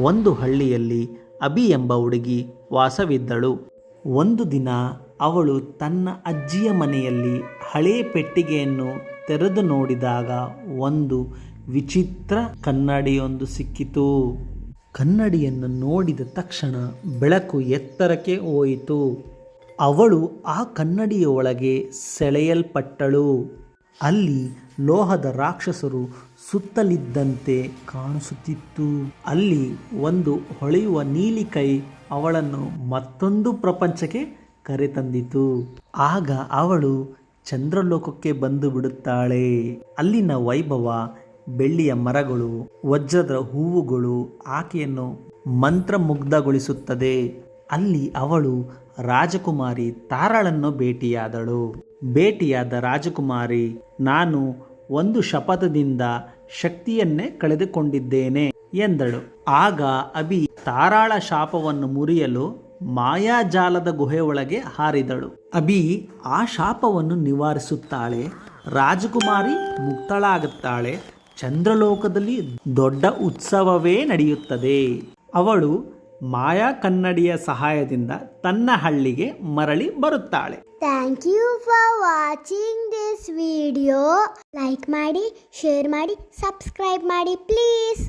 ಒಂದು ಹಳ್ಳಿಯಲ್ಲಿ ಅಬಿ ಎಂಬ ಹುಡುಗಿ ವಾಸವಿದ್ದಳು. ಒಂದು ದಿನ ಅವಳು ತನ್ನ ಅಜ್ಜಿಯ ಮನೆಯಲ್ಲಿ ಹಳೆ ಪೆಟ್ಟಿಗೆಯನ್ನು ತೆರೆದು ನೋಡಿದಾಗ ಒಂದು ವಿಚಿತ್ರ ಕನ್ನಡಿಯೊಂದು ಸಿಕ್ಕಿತು. ಕನ್ನಡಿಯನ್ನು ನೋಡಿದ ತಕ್ಷಣ ಬೆಳಕು ಎತ್ತರಕ್ಕೆ ಹೋಯಿತು. ಅವಳು ಆ ಕನ್ನಡಿಯ ಒಳಗೆ ಸೆಳೆಯಲ್ಪಟ್ಟಳು. ಅಲ್ಲಿ ಲೋಹದ ರಾಕ್ಷಸರು ಸುತ್ತಲಿದ್ದಂತೆ ಕಾಣಿಸುತ್ತಿತ್ತು. ಅಲ್ಲಿ ಒಂದು ಹೊಳೆಯುವ ನೀಲಿ ಕೈ ಅವಳನ್ನು ಮತ್ತೊಂದು ಪ್ರಪಂಚಕ್ಕೆ ಕರೆತಂದಿತು. ಆಗ ಅವಳು ಚಂದ್ರಲೋಕಕ್ಕೆ ಬಂದು ಬಿಡುತ್ತಾಳೆ. ಅಲ್ಲಿನ ವೈಭವ, ಬೆಳ್ಳಿಯ ಮರಗಳು, ವಜ್ರದ ಹೂವುಗಳು ಆಕೆಯನ್ನು ಮಂತ್ರಮುಗ್ಧಗೊಳಿಸುತ್ತದೆ. ಅಲ್ಲಿ ಅವಳು ರಾಜಕುಮಾರಿ ತಾರಾಳನ್ನು ಭೇಟಿಯಾದಳು. ಭೇಟಿಯಾದ ರಾಜಕುಮಾರಿ, ನಾನು ಒಂದು ಶಪಥದಿಂದ ಶಕ್ತಿಯನ್ನೇ ಕಳೆದುಕೊಂಡಿದ್ದೇನೆ ಎಂದಳು. ಆಗ ಅಭಿ ತಾರಾಳ ಶಾಪವನ್ನು ಮುರಿಯಲು ಮಾಯಾಜಾಲದ ಗುಹೆಯೊಳಗೆ ಹಾರಿದಳು. ಅಭಿ ಆ ಶಾಪವನ್ನು ನಿವಾರಿಸುತ್ತಾಳೆ, ರಾಜಕುಮಾರಿ ಮುಕ್ತಳಾಗುತ್ತಾಳೆ, ಚಂದ್ರಲೋಕದಲ್ಲಿ ದೊಡ್ಡ ಉತ್ಸವವೇ ನಡೆಯುತ್ತದೆ. ಅವಳು ಮಾಯಾ ಕನ್ನಡಿಯ ಸಹಾಯದಿಂದ ತನ್ನ ಹಳ್ಳಿಗೆ ಮರಳಿ ಬರುತ್ತಾಳೆ. Thank you for watching this video like ಮಾಡಿ ಶೇರ್ ಮಾಡಿ ಸಬ್ಸ್ಕ್ರೈಬ್ ಮಾಡಿ ಪ್ಲೀಸ್